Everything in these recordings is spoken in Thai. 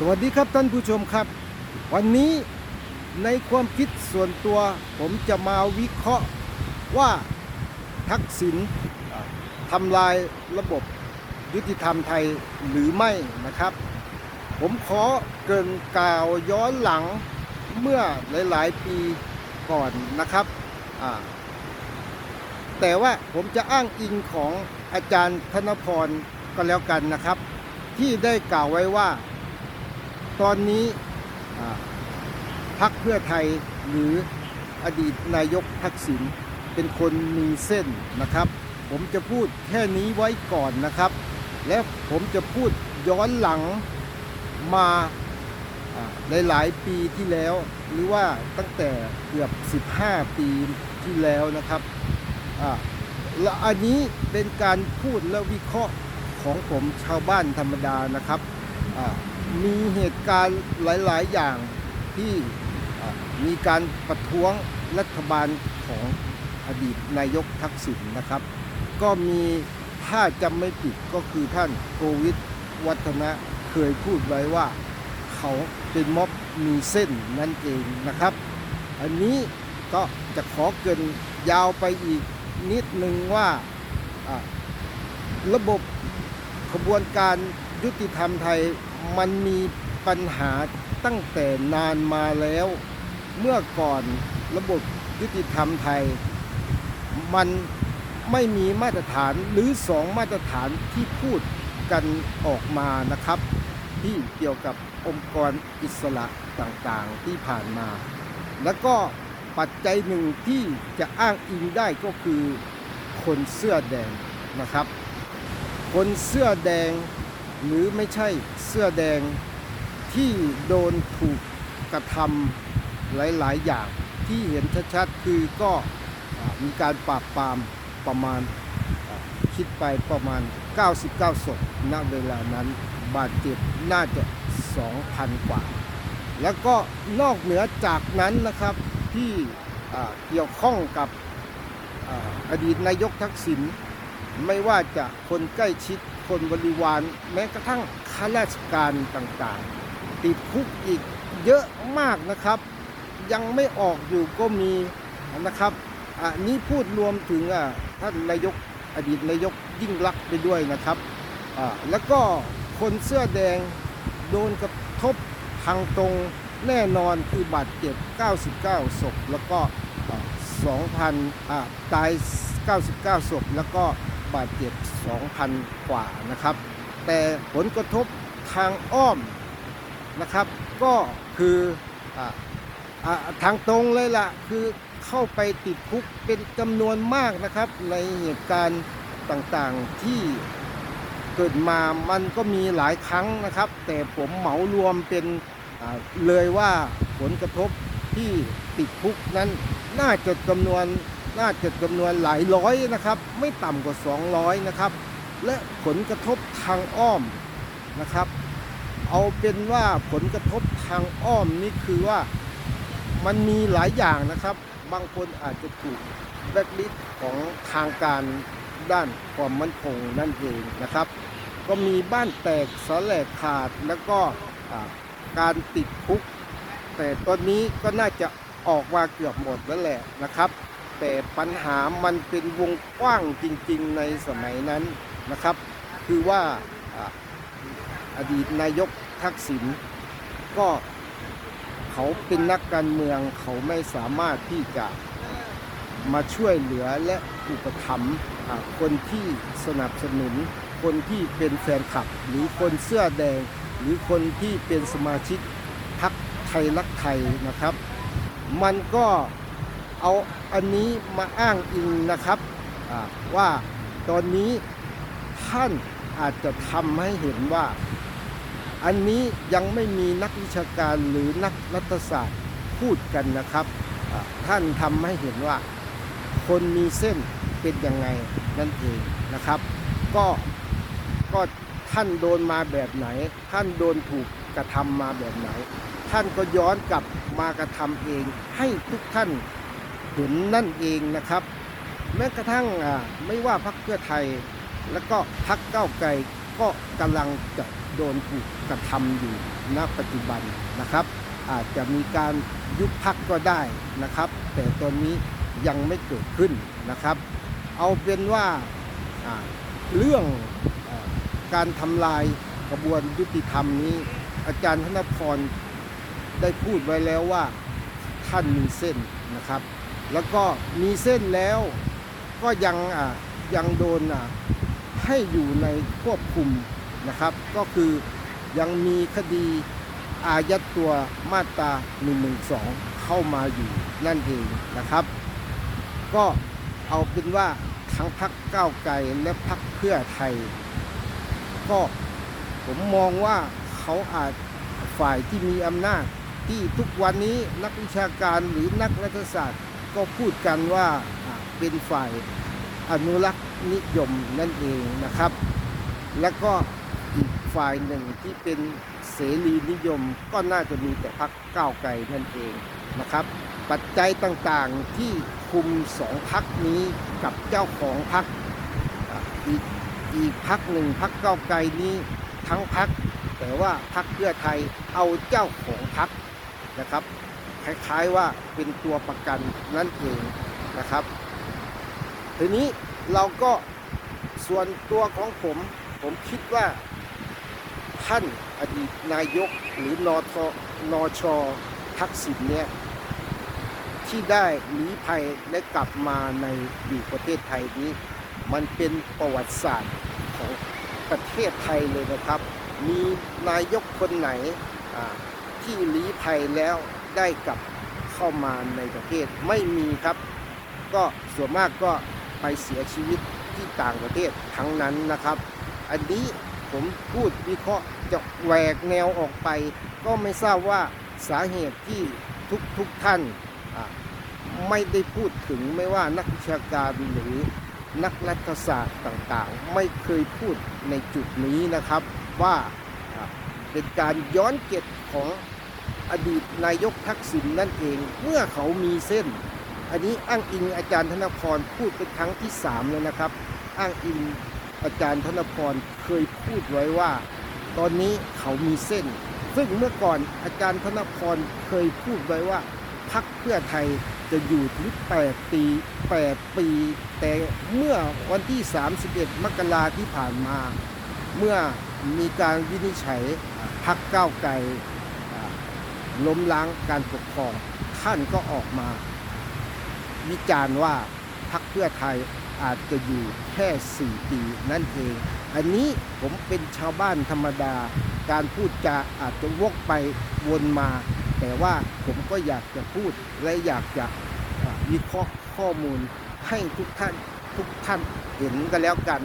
สวัสดีครับท่านผู้ชมครับ วันนี้ในความคิดส่วนตัวผมจะมาวิเคราะห์ว่าทักษิณทำลายระบบยุติธรรมไทยหรือไม่นะครับ ผมขอเกินกล่าวย้อนหลังเมื่อหลาย ๆ ปีก่อนนะครับแต่ว่าผมจะอ้างอิงของอาจารย์ธนพรก็แล้วกันนะครับ ที่ได้กล่าวไว้ว่า ตอนนี้พักเพื่อไทยหรืออดีตนายกทักษิณเป็นคนมีเส้นนะครับ ผมจะพูดแค่นี้ไว้ก่อนนะครับ และผมจะพูดย้อนหลังมาหลาย ๆ ปีที่แล้ว หรือว่าตั้งแต่เกือบ 15 ปีที่แล้วนะครับอ่าและอันนี้เป็นการพูดและวิเคราะห์ของผมชาวบ้านธรรมดานะครับอ่า มีเหตุการณ์หลาย ๆ อย่างที่มีการประท้วงรัฐบาลของอดีตนายกทักษิณนะครับ ก็มีถ้าจำไม่ผิดก็คือท่านโควิดวัฒนะเคยพูดไว้ว่า เขาเป็นม็อบมีเส้นนั่นเองนะครับ อันนี้ก็จะขอเกินยาวไปอีกนิดนึงว่าอ่าระบบขบวนการยุติธรรมไทยมันมีปัญหาตั้งแต่นานมาแล้ว เมื่อก่อนระบบยุติธรรมไทย มันไม่มีมาตรฐานหรือสองมาตรฐานที่พูดกันออกมานะครับ ที่เกี่ยวกับองค์กรอิสระต่างๆที่ผ่านมา แล้วก็ปัจจัยหนึ่งที่จะอ้างอิงได้ก็คือคนเสื้อแดงนะครับ คนเสื้อแดง หรือไม่ใช่เสื้อแดงที่โดนถูกกระทำหลาย ๆ อย่างที่เห็นชัดๆคือก็มีการปราบปรามประมาณคิดไปประมาณ 99ศพณเวลานั้นบาดเจ็บน่าจะ 2,000 กว่า แล้วก็นอกเหนือจากนั้นนะครับที่เกี่ยวข้องกับออดีตนายกทักษิณไม่ว่าจะคนใกล้ชิด คนบริวารแม้กระทั่งข้าราชการต่างๆ ติดคุกอีกเยอะมากนะครับ ยังไม่ออกอยู่ก็มีนะครับอันนี้พูดรวมถึงท่านนายกอดีตนายกยิ่งรักษณ์ไปด้วยนะครับแล้วก็คนเสื้อแดงโดนกระทบทางตรงแน่นอนคือบาดเจ็บ 99 ศพ แล้วก็ 2,000ตาย 99 ศพ แล้วก็บาดเจ็บ 2,000 กว่านะครับ แต่ผลกระทบทางอ้อมนะครับ ก็คืออทางตรงเลยล่ะ คือเข้าไปติดคุกเป็นจำนวนมากนะครับ ในเหตุการณ์ต่างๆที่เกิดมามันก็มีหลายครั้งนะครับ แต่ผมเหมารวมเป็นเลยว่าผลกระทบที่ติดคุกนั้นน่าจะจำนวน น่าจะจำนวนหลายร้อยนะครับ ไม่ต่ำกว่า 200 นะครับ และผลกระทบทางอ้อมนะครับ เอาเป็นว่าผลกระทบทางอ้อมนี่คือว่ามันมีหลายอย่างนะครับ บางคนอาจจะถูกแบล็คลิสต์ของทางการด้านความมั่นคงนั่นเองนะครับ ก็มีบ้านแตกสแลายขาดแล้วก็การติดคุก แต่ตอนนี้ก็น่าจะออกมาเกือบหมดแล้วแหละนะครับ แต่ปัญหามันเป็นวงกว้างจริงๆในสมัยนั้นนะครับ คือว่าอดีตนายกทักษิณก็เขาเป็นนักการเมืองเขาไม่สามารถที่จะมาช่วยเหลือและอุปถัมภ์คนที่สนับสนุน คนที่เป็นแฟนคลับ หรือคนเสื้อแดง หรือคนที่เป็นสมาชิกพรรคไทยรักไทยนะครับ มันก็ เอาอันนี้มาอ้างอิงนะครับอ่าว่าตอนนี้ท่านอาจจะทำให้เห็นว่า อันนี้ยังไม่มีนักวิชาการหรือนักรัฐศาสตร์พูดกันนะครับอ่าท่านทำให้เห็นว่า คนมีเส้นเป็นยังไงนั่นเองนะครับ ก็ก็ท่านโดนมาแบบไหน ท่านโดนถูกกระทำมาแบบไหน ท่านก็ย้อนกลับมากระทำเองให้ทุกท่านเห็นนั่นเองนะครับ แม้กระทั่งไม่ว่าพรรคเพื่อไทย แล้วก็พรรคก้าวไกลก็กำลังจะโดนถูกกระทำอยู่ณปัจจุบันนะครับ อาจจะมีการยุบพักก็ได้นะครับ แต่ตอนนี้ยังไม่เกิดขึ้นนะครับ เอาเป็นว่าเรื่องอการทำลายกระบวนยุติธรรมนี้ อาจารย์ธนพรได้พูดไว้แล้วว่าท่านมีเส้นนะครับ แล้วก็มีเส้นแล้วก็ยังอ่ายังโดนอ่าให้อยู่ในควบคุมนะครับ ก็คือยังมีคดีอายัดตัวมาตรา112 เข้ามาอยู่นั่นเองนะครับ ก็เอาเป็นว่าทั้งพักก้าวไกลและพักเพื่อไทย ก็ผมมองว่าเขาอาจฝ่ายที่มีอำนาจที่ทุกวันนี้นักวิชาการหรือนักรัฐศาสตร์ ก็พูดกันว่าเป็นฝ่ายอนุรักษ์นิยมนั่นเองนะครับ แล้วก็อีกฝ่ายหนึ่งที่เป็นเสรีนิยมก็น่าจะมีแต่พักก้าวไกลนั่นเองนะครับ ปัจจัยต่างๆที่คุมสองพักนี้กับเจ้าของพักอีกอีกพักหนึ่งพักก้าวไกลนี้ทั้งพักแต่ว่าพักเพื่อไทยเอาเจ้าของพักนะครับ คล้ายๆว่าเป็นตัวประกันนั่นเองนะครับ ทีนี้เราก็ส่วนตัวของผมผมคิดว่าท่านอดีตนายกหรือนอทนอชอทักษิณเนี่ยที่ได้หนีภัยและกลับมาในอยู่ประเทศไทยนี้ มันเป็นประวัติศาสตร์ของประเทศไทยเลยนะครับ มีนายกคนไหนที่หลีภัยแล้ว ได้กลับเข้ามาในประเทศไม่มีครับ ก็ส่วนมากก็ไปเสียชีวิตที่ต่างประเทศทั้งนั้นนะครับ อันนี้ผมพูดวิเคราะห์จะแหวกแนวออกไป ก็ไม่ทราบว่าสาเหตุที่ทุกทุกท่านไม่ได้พูดถึงไม่ว่านักวิชาการหรือนักรัฐศาสตร์ต่างๆ ไม่เคยพูดในจุดนี้นะครับว่าอ่าเป็นการย้อนเก็บของ อดีตนายกทักษิณนั่นเอง เมื่อเขามีเส้น อันนี้อ้างอิงอาจารย์ธนพรพูดเป็นครั้งที่สามแล้วนะครับ อ้างอิงอาจารย์ธนพรเคยพูดไว้ว่า ตอนนี้เขามีเส้น ซึ่งเมื่อก่อนอาจารย์ธนพรเคยพูดไว้ว่าพักเพื่อไทยจะอยู่ถึง8ปี8ปี แต่เมื่อวันที่ 31 มกราที่ผ่านมา เมื่อมีการวินิจฉัยพักก้าวไกลอ่ ล้มล้างการปกครอง ท่านก็ออกมา วิจารณ์ว่าพักเพื่อไทยอาจจะอยู่แค่ 4 ปีนั่นเอง อันนี้ผมเป็นชาวบ้านธรรมดา การพูดจาอาจจะวกไปวนมา แต่ว่าผมก็อยากจะพูดและอยากจะวิเคราะห์ข้อมูลให้ทุกท่านทุกท่านเห็นกันแล้วกัน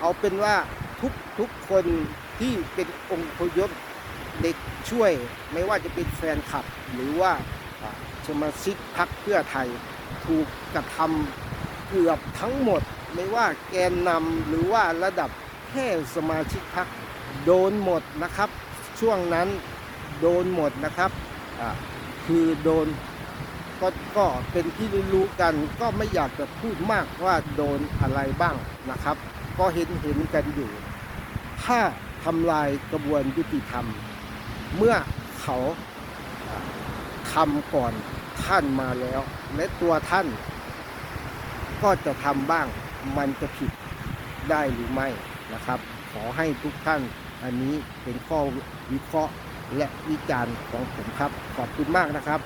เอาเป็นว่าทุกทุกคนที่เป็นองค์พยพ เด็กช่วยไม่ว่าจะเป็นแฟนคลับ หรือว่าสมาชิกพักเพื่อไทยถูกกระทำเกือบทั้งหมด ไม่ว่าแกนนำหรือว่าระดับแค่สมาชิกพักโดนหมดนะครับ ช่วงนั้นโดนหมดนะครับคือโดนก็ก็เป็นที่รู้กันก็ไม่อยากจะพูดมากว่าโดนอะไรบ้างนะครับ ก็เห็นเห็นกันอยู่ ถ้าทำลายกระบวนยุติธรรม เมื่อเขาทำก่อนท่านมาแล้ว และตัวท่านก็จะทำบ้างมันจะผิดได้หรือไม่นะครับ ขอให้ทุกท่านอันนี้เป็นข้อวิเคราะห์และวิจารณ์ของผมครับ ขอบคุณมากนะครับ